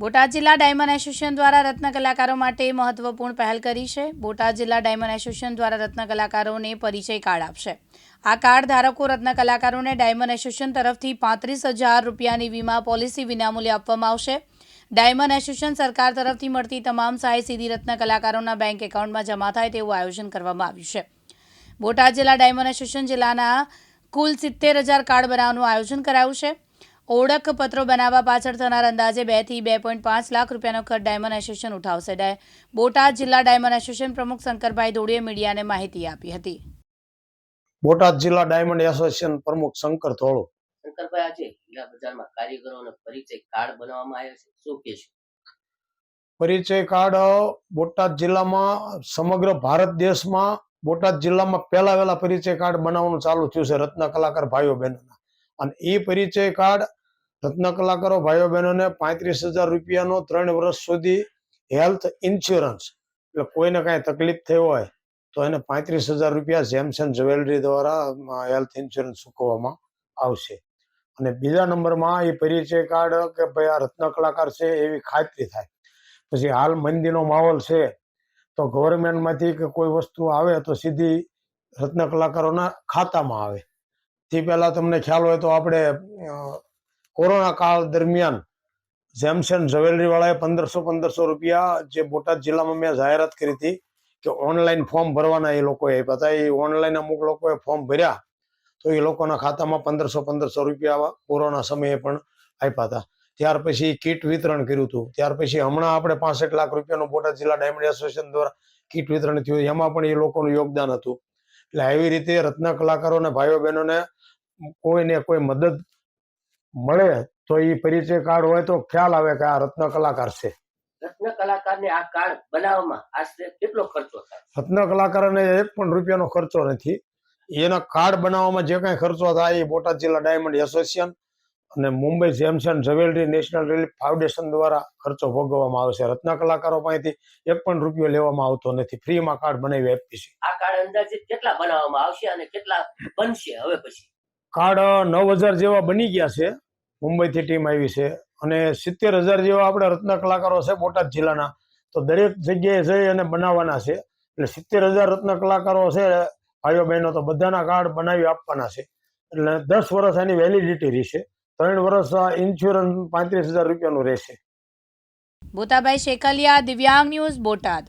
બોટાદ જિલ્લા diamond association દ્વારા રત્ન કલાકારો માટે મહત્વપૂર્ણ પહેલ કરી છે. બોટાદ જિલ્લા ડાયમંડ એસોસિએશન દ્વારા રત્ન કલાકારોને પરિચય કાર્ડ આપશે. આ કાર્ડ ધારકો રત્ન કલાકારોને ડાયમંડ એસોસિએશન તરફથી પાંત્રીસ હજાર રૂપિયાની વીમા પોલિસી વિનામૂલ્યે આપવામાં આવશે. ડાયમંડ એસોસિએશન સરકાર તરફથી મળતી તમામ સહાય સીધી રત્ન કલાકારોના બેંક એકાઉન્ટમાં જમા થાય તેવું આયોજન કરવામાં આવ્યું છે. બોટાદ જિલ્લા ડાયમંડ એસોસિએશન જિલ્લાના કુલ સિત્તેર હજાર કાર્ડ બનાવવાનું આયોજન કરાયું છે. ઓળખપત્રો બનાવવા પાછળ થનાર અંદાજે બેથી બે પોઈન્ટ પાંચ લાખ રૂપિયાનો ખર્ચ ડાયમંડ એસોસિએશન ઉઠાવશે. બોટાદ જિલ્લા ડાયમંડ એસોસિએશન પ્રમુખ શંકરભાઈ ધોળીએ મીડિયાને માહિતી આપી હતી. બોટાદ જિલ્લા ડાયમંડ એસોસિએશન પ્રમુખ શંકર ધોળો. શંકરભાઈ આજે જિલ્લા બજારમાં કારીગરોનો પરિચય કાર્ડ બનાવવામાં આવ્યો છે. શું કહેશો પરિચય કાર્ડ બોટાદ જિલ્લામાં સમગ્ર ભારત દેશમાં બોટાદ જિલ્લામાં પહેલા વહેલા પરિચય કાર્ડ બનાવવાનું ચાલુ થયું છે રત્ન કલાકાર ભાઈઓ બહેનોના. અને એ પરિચય કાર્ડ રત્ન કલાકારો ભાઈઓ બહેનોને પાંત્રીસ હજાર રૂપિયાનો ત્રણ વર્ષ સુધી હેલ્થ ઇન્સ્યોરન્સ એટલે કોઈને કાંઈ તકલીફ થઈ હોય તો એને પાંત્રીસ હજાર રૂપિયા જેમસન જ્વેલરી દ્વારા હેલ્થ ઇન્સ્યોરન્સ ચૂકવવામાં આવશે. અને બીજા નંબરમાં એ પરિચય કાર્ડ કે ભાઈ આ રત્ન કલાકાર છે એવી ખાતરી થાય. પછી હાલ મંદીનો માહોલ છે તો ગવર્મેન્ટમાંથી કે કોઈ વસ્તુ આવે તો સીધી રત્ન કલાકારોના ખાતામાં આવે. તે પહેલાં તમને ખ્યાલ હોય તો આપણે કોરોના કાળ દરમિયાન જેમસન જવેલરી વાળાએ પંદરસો પંદરસો રૂપિયા જે બોટાદ જિલ્લામાં મેં જાહેરાત કરી હતી કે ઓનલાઈન ફોર્મ ભરવાના એ લોકોએ આપ્યા હતા. એ ઓનલાઈન અમુક લોકોએ ફોર્મ ભર્યા તો એ લોકોના ખાતામાં પંદરસો પંદરસો રૂપિયા કોરોના સમયે પણ આપ્યા હતા. ત્યાર પછી કીટ વિતરણ કર્યું હતું. ત્યાર પછી હમણાં આપણે પાસઠ લાખ રૂપિયાનું બોટાદ જિલ્લા ડાયમંડ એસોસિએશન દ્વારા કીટ વિતરણ થયું. એમાં પણ એ લોકોનું યોગદાન હતું. એટલે આવી રીતે રત્ન કલાકારો અને ભાઈઓ બહેનોને કોઈને કોઈ મદદ મળે તો એ પરિચય કાર્ડ હોય તો ખ્યાલ આવે કે આ રત્ન કલાકાર છે. રત્ન કલાકારને આ કાર્ડ બનાવવામાં આશરે કેટલો ખર્ચો થાય? રત્ન કલાકારને એક પણ રૂપિયાનો ખર્ચો નથી. એના કાર્ડ બનાવવામાં જે કાંઈ ખર્ચો થાય એ બોટાદ જિલ્લા ડાયમંડ એસોસિએશન અને Mumbai gems and jewellery national relief foundation દ્વારા ખર્ચો ભોગવવામાં આવે છે. રત્ન કલાકારો પાસેથી એક પણ રૂપિયો લેવામાં આવતો નથી. ફ્રીમાં કાર્ડ બનાવી આપીએ છીએ આ કાર્ડ અંદાજિત કેટલા બનાવવામાં આવશે અને કેટલા બનશે? હવે પછી. કાર્ડ નવ હજાર જેવા બની ગયા છે. મુંબઈથી ટીમ આવી છે. અને સિત્તેર હજાર જેવા આપણે રત્ન કલાકારો છે બોટાદ જિલ્લાના. તો દરેક જગ્યાએ જઈ અને બનાવવાના છે. એટલે સિત્તેર હજાર રત્ન કલાકારો છે, ભાઈઓ બહેનો, તો બધાના કાર્ડ બનાવી આપવાના છે. એટલે દસ વર્ષ એની વેલિડિટી રહેશે. ત્રણ વર્ષ ઇન્સ્યોરન્સ પાંત્રીસ હજાર રૂપિયાનું રહેશે. બોતાભાઈ શેકલિયા દિવ્યાંગ ન્યૂઝ, બોટાદ.